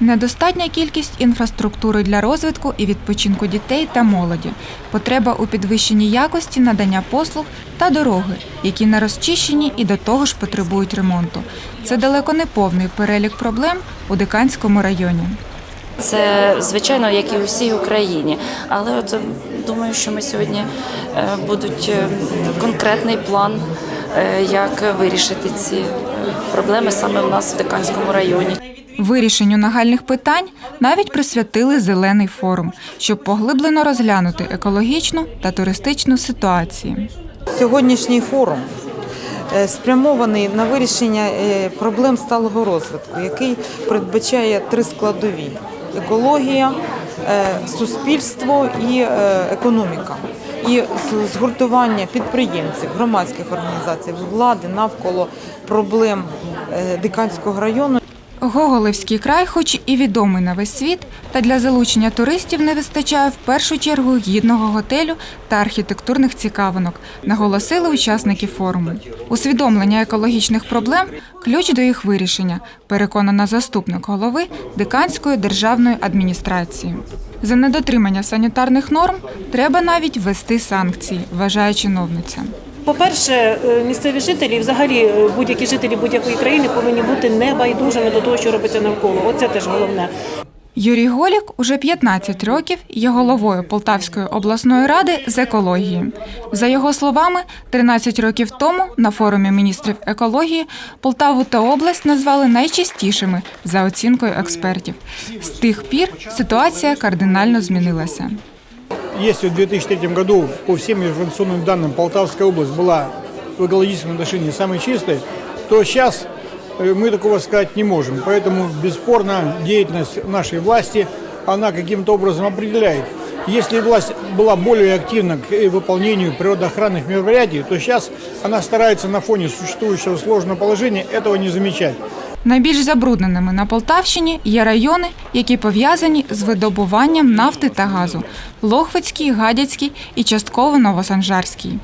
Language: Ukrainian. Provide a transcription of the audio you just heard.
Недостатня кількість інфраструктури для розвитку і відпочинку дітей та молоді, потреба у підвищенні якості надання послуг та дороги, які не розчищені і до того ж потребують ремонту. Це далеко не повний перелік проблем у Диканському районі. Це звичайно, як і у всій Україні. Але от е, думаю, що ми сьогодні е, будуть е, конкретний план, як вирішити ці проблеми саме в нас в Диканському районі. Вирішенню нагальних питань навіть присвятили зелений форум, щоб поглиблено розглянути екологічну та туристичну ситуації. Сьогоднішній форум е, спрямований на вирішення е, проблем сталого розвитку, який передбачає три складові: екологія, суспільство і е, економіка. І згуртування підприємців, громадських організацій, влади навколо проблем е, Диканського району. Гоголевський край, хоч і відомий на весь світ, та для залучення туристів не вистачає в першу чергу гідного готелю та архітектурних цікавинок, наголосили учасники форуму. Усвідомлення екологічних проблем ключ до їх вирішення, переконана заступник голови Диканської державної адміністрації. За недотримання санітарних норм треба навіть ввести санкції, вважає чиновниця. По-перше, е, місцеві жителі, взагалі е, будь-які жителі будь-якої країни повинні бути небайдужими до того, що робиться навколо. Оце теж головне. Юрій Голік уже 15 років є головою Полтавської обласної ради з екології. За його словами, 13 років тому на форумі міністрів екології Полтаву та область назвали найчистішими за оцінкою експертів. З тих пір ситуація кардинально змінилася. Если в 2003 году по всем информационным данным Полтавская область была в экологическом отношении самой чистой, то сейчас э, мы такого сказать не можем. Поэтому, бесспорно, деятельность нашей власти, она каким-то образом определяет. Если власть была более активна к э, выполнению природоохранных мероприятий, то сейчас она старается на фоне существующего сложного положения этого не замечать. Найбільш забрудненими на Полтавщині є райони, які пов'язані з видобуванням нафти та газу: Лохвицький, Гадяцький і частково Новосанжарський.